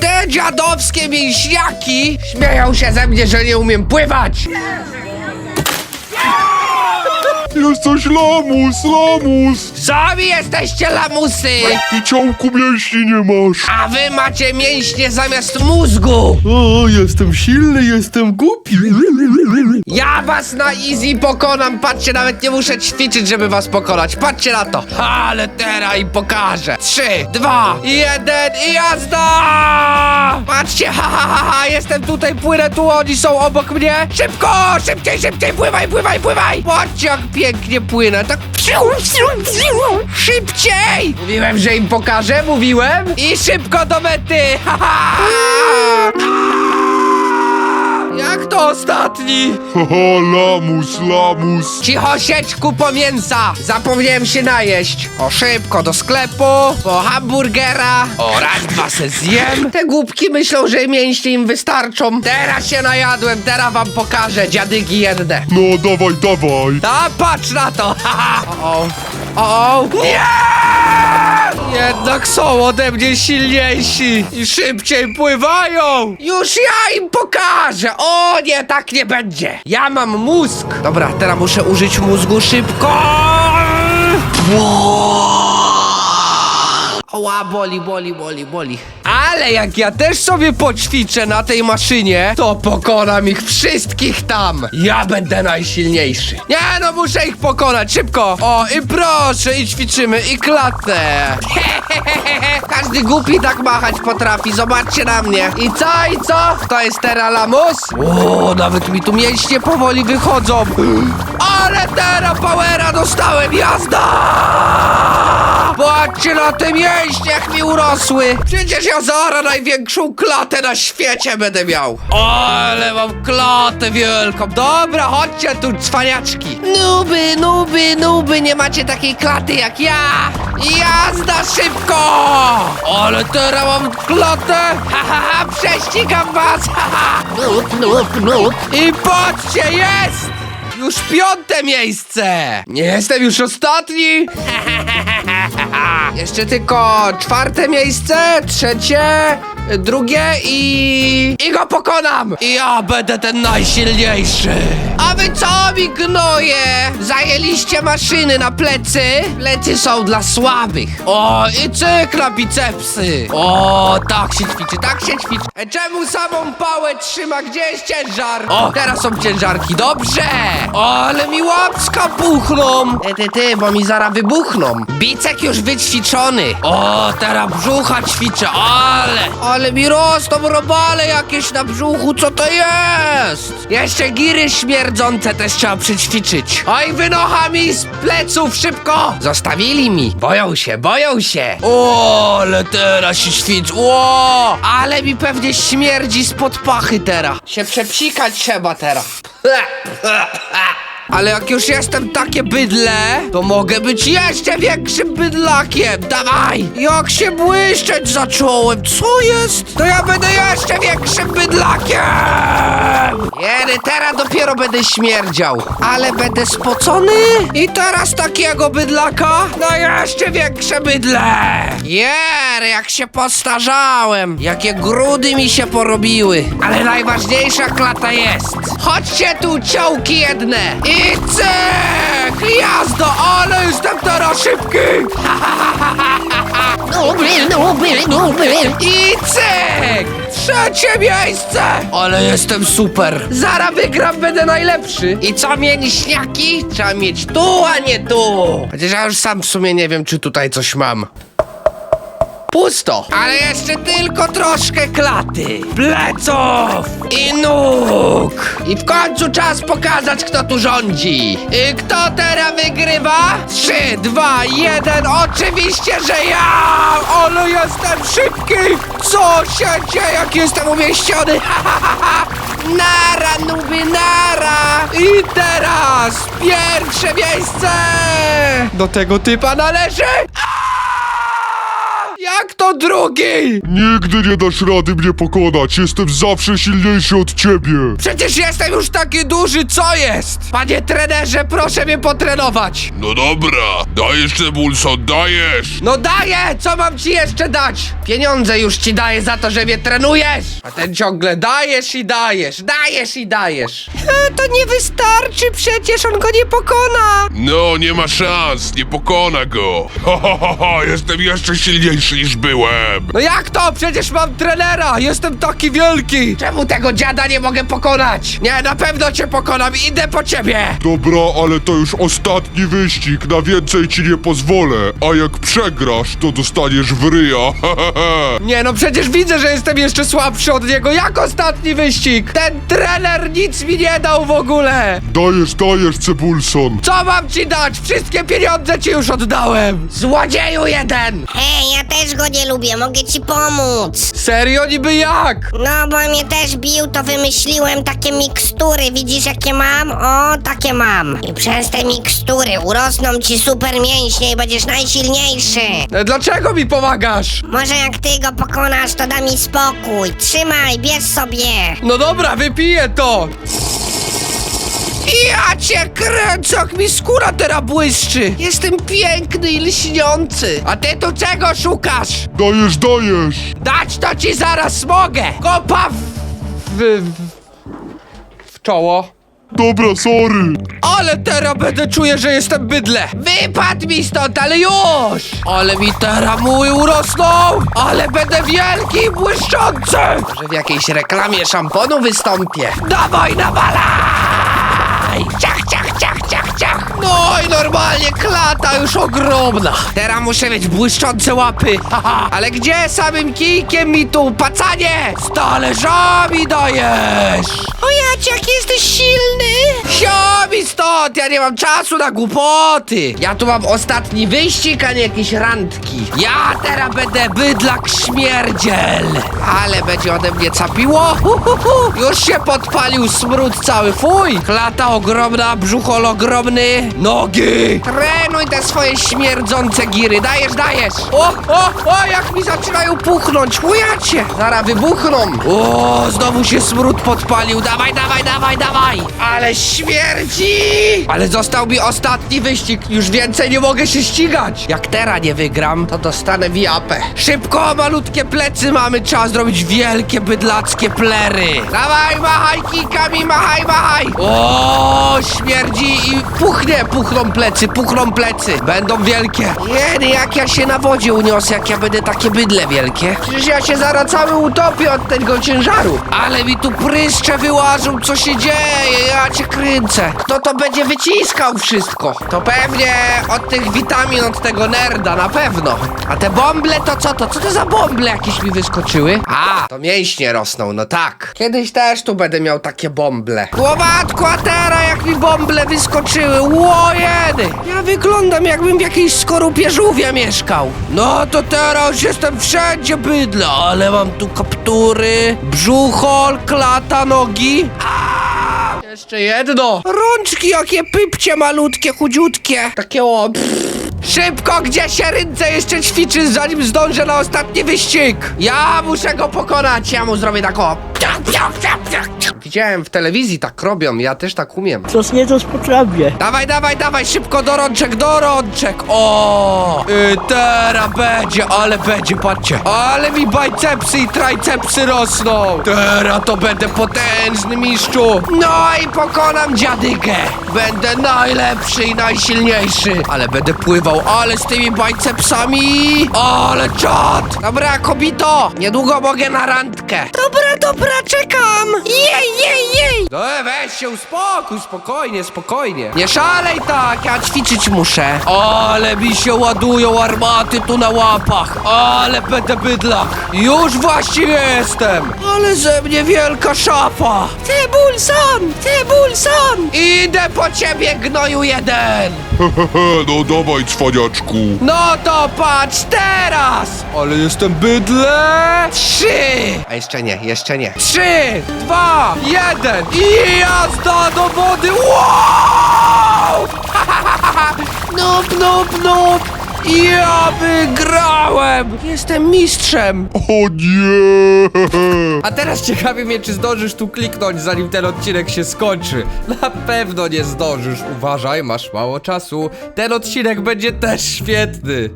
te dziadowskie mięśniaki śmieją się ze mnie, że nie umiem pływać. Jesteś lamus, lamus! Sami jesteście lamusy, Ty ciałku mięśni nie masz! a wy macie mięśnie zamiast mózgu. O, jestem silny, jestem głupi. Was na easy pokonam, patrzcie, nawet nie muszę ćwiczyć, żeby was pokonać. Patrzcie na to. Ale teraz im pokażę. Trzy, dwa, jeden i jazda! Patrzcie, ha, ha, ha, ha, jestem tutaj, płynę tu, oni są obok mnie. Szybko, szybciej, szybciej, pływaj, pływaj, pływaj. Patrzcie, jak pięknie płynę, tak szybciej. Mówiłem, że im pokażę, mówiłem. I szybko do mety, ha, ha. Jak to ostatni? Haha, lamus, lamus! Cicho sieć po mięsa! Zapomniałem się najeść. O szybko do sklepu, po hamburgera. O raz, dwa se zjem. Te głupki myślą, że mięśnie im wystarczą. Teraz się najadłem, teraz wam pokażę, dziadygi jedne. No dawaj, dawaj! Ta, patrz na to! haha. O, o, o, nie! Jednak są ode mnie silniejsi i szybciej pływają! Już ja im pokażę! O nie, tak nie będzie! Ja mam mózg! Dobra, teraz muszę użyć mózgu szybko! Oła, boli, boli, boli, boli. Ale jak ja też sobie poćwiczę na tej maszynie, to pokonam ich wszystkich tam. Ja będę najsilniejszy. Nie, no muszę ich pokonać, szybko. O, i proszę, i ćwiczymy, i klatę. Każdy głupi tak machać potrafi, zobaczcie na mnie. I co, i co? To jest teraz lamus? O, nawet mi tu mięśnie powoli wychodzą. Ale teraz powera dostałem, jazda! Patrzcie na te mięśnie, jak mi urosły! Przecież ja zaraz największą klatę na świecie będę miał! Ale mam klatę wielką! Dobra, chodźcie tu, cwaniaczki! Nuby, nuby, nuby, nie macie takiej klaty jak ja! Jazda szybko! Ale teraz mam klatę! Ha, ha, ha, prześcigam was! Ha, ha. I patrzcie, jest! Już piąte miejsce! Nie jestem już ostatni! Jeszcze tylko czwarte miejsce, trzecie, drugie i... I go pokonam! I ja będę ten najsilniejszy! A wy co mi gnoje? Zajęliście maszyny na plecy? Plecy są dla słabych. O, i cyk na bicepsy. O, tak się ćwiczy, tak się ćwiczy. E, czemu samą pałę trzyma? Gdzie jest ciężar? O, teraz są ciężarki, dobrze! O, ale mi łapska puchną! Ty, ty, ty, bo mi zaraz wybuchną. Bicek już wyćwiczony. O, teraz brzucha ćwiczę, ale... Ale mi rosną robale jakieś na brzuchu, co to jest? Jeszcze giry śmierdzące też trzeba przyćwiczyć. Oj, wynocha mi z pleców, szybko! Zostawili mi. Boją się, boją się. O, ale teraz się ćwicz. O, ale mi pewnie śmierdzi spod pachy teraz. Się przepsikać trzeba teraz. Ale jak już jestem takie bydle, to mogę być jeszcze większym bydlakiem. Dawaj! Jak się błyszczeć zacząłem, co jest? To ja będę jeszcze większym bydlakiem! Jedy, teraz dopiero będę śmierdział. Ale będę spocony i teraz takiego bydlaka na jeszcze większe bydle. Jer, jak się postarzałem. Jakie grudy mi się porobiły. Ale najważniejsza klata jest. Chodźcie tu, ciołki jedne. I cyk! Jazdo, ale jestem teraz szybki. I cyk! Trzecie miejsce! Ale jestem super! Zara wygram, będę najlepszy! I co mięśniaki? Trzeba mieć tu, a nie tu! Chociaż ja już sam w sumie nie wiem, czy tutaj coś mam. Pusto! Ale jeszcze tylko troszkę klaty, pleców i nóg! I w końcu czas pokazać, kto tu rządzi! I kto teraz wygrywa? Trzy, dwa, jeden, oczywiście, że ja! Ale jestem szybki! Co się dzieje, jak jestem umieściony? Ha, ha, ha, ha. Nara, nuby, nara! I teraz pierwsze miejsce! Do tego typa należy... Jak to drugi? Nigdy nie dasz rady mnie pokonać. Jestem zawsze silniejszy od ciebie. Przecież jestem już taki duży, co jest? Panie trenerze, proszę mnie potrenować. No dobra, dajesz Cebulson, dajesz. No daję! Co mam ci jeszcze dać? Pieniądze już ci daję za to, że mnie trenujesz! A ten ciągle dajesz i dajesz, dajesz i dajesz. E, to nie wystarczy, przecież on go nie pokona! No, nie ma szans, nie pokona go. Ha, ha, ha, ha, jestem jeszcze silniejszy niż byłem. No jak to? Przecież mam trenera! Jestem taki wielki! Czemu tego dziada nie mogę pokonać? Nie, na pewno cię pokonam, idę po ciebie! Dobra, ale to już ostatni wyścig, na więcej ci nie pozwolę. A jak przegrasz, to dostaniesz w ryja. Nie no, przecież widzę, że jestem jeszcze słabszy od niego. Jak ostatni wyścig? Ten trener nic mi nie dał w ogóle! Dajesz, dajesz, Cebulson. Co mam ci dać? Wszystkie pieniądze ci już oddałem! Złodzieju jeden! Hej, ja też go nie lubię, mogę ci pomóc. Serio niby jak? No, bo mnie też bił, to wymyśliłem takie mikstury. Widzisz, jakie mam? O, takie mam. I przez te mikstury urosną ci super mięśnie i będziesz najsilniejszy. E, Dlaczego mi pomagasz? Może jak ty go pokonasz, to da mi spokój. Trzymaj, bierz sobie. No dobra, wypiję to! Ja cię kręcę, jak mi skóra teraz błyszczy! Jestem piękny i lśniący! A ty tu czego szukasz? Dajesz, dajesz. Dać to ci zaraz mogę! Kopa w... w... w czoło. Dobra, sorry. Ale teraz będę czuję, że jestem bydle. Wypadł mi stąd, ale już! Ale mi teraz muły urosną! Ale będę wielki i błyszczący! Może w jakiejś reklamie szamponu wystąpię. Dawaj, nawalaj! Ciach, ciach, ciach, ciach, ciach! No i normalnie klata już ogromna. Teraz muszę mieć błyszczące łapy. Haha. Ale gdzie samym kijkiem mi tu, pacanie? Z talerzami dajesz! O jak jesteś silny! Stąd! Ja nie mam czasu na głupoty! Ja tu mam ostatni wyścig, a nie jakieś randki. Ja teraz będę bydlak śmierdziel! Ale będzie ode mnie capiło? Hu, hu, hu. Już się podpalił smród cały, fuj! Klata ogromna, brzuchol ogromny, nogi! Trenuj te swoje śmierdzące giry, dajesz, dajesz! O, o, o, jak mi zaczynają puchnąć, chujacie! Zaraz wybuchną! O, znowu się smród podpalił, dawaj, dawaj, dawaj, dawaj! Ale śmierdzi! Ale został mi ostatni wyścig, już więcej nie mogę się ścigać! Jak teraz nie wygram, to dostanę wiapę. Szybko, malutkie plecy mamy, trzeba zrobić wielkie bydlackie plery. Dawaj, machaj kikami, machaj, machaj! O, śmierdzi i puchnie, puchną plecy, puchną plecy. Będą wielkie. Jedy, jak ja się na wodzie uniosę, jak ja będę takie bydle wielkie. Przecież ja się zaraz cały utopię od tego ciężaru. Ale mi tu pryszcze wyłażą, co się dzieje, ja cię kręcę. Kto to będzie wyciskał wszystko? To pewnie od tych witamin, od tego nerda, na pewno. A te bąble to co to? Co to za bąble jakieś mi wyskoczyły? A, to mięśnie rosną, no tak. Kiedyś też tu będę miał takie bąble. Łomatku, a teraz jak mi bąble wyskoczyły, łojedy! Ja wyglądam jakbym w jakiejś skorupie żółwia mieszkał. No to teraz jestem wszędzie bydle, ale mam tu kaptury, brzuchol, klata, nogi. A! Jeszcze jedno. Rączki jakie pypcie malutkie, chudziutkie. Takie o... pff. Szybko, gdzie się ręce jeszcze ćwiczy, zanim zdążę na ostatni wyścig. Ja muszę go pokonać, ja mu zrobię tak o... Widziałem w telewizji tak robią, ja też tak umiem. Coś nie to potrafię. Dawaj, dawaj, dawaj, szybko do rączek, do rączek! O! Y, teraz będzie, ale będzie, patrzcie. Ale mi bicepsy i tricepsy rosną. Teraz to będę potężny mistrzu. No i pokonam dziadykę. Będę najlepszy i najsilniejszy. Ale będę pływał, ale z tymi bicepsami. Ale czad! Dobra, kobito, niedługo mogę na randkę. Dobra, dobra, czekam. Jej, jej, jej. No weź się uspokój, spokojnie, spokojnie. Nie szalej tak, ja ćwiczyć muszę. Ale mi się ładują armaty tu na łapach. Ale będę bydlak. Już właściwie jestem. Ale ze mnie wielka szafa. Cebulson, Cebulson. Idę po ciebie, gnoju jeden. Hehehe, no dawaj, cwaniaczku. No to patrz teraz! Ale jestem bydle! Trzy! A jeszcze nie, jeszcze nie. Trzy, dwa, jeden i jazda do wody! Wow! Nup, nup, nup! Ja wygrałem! Jestem mistrzem! O nie! A teraz ciekawi mnie, czy zdążysz tu kliknąć, zanim ten odcinek się skończy. Na pewno nie zdążysz. Uważaj, masz mało czasu. Ten odcinek będzie też świetny.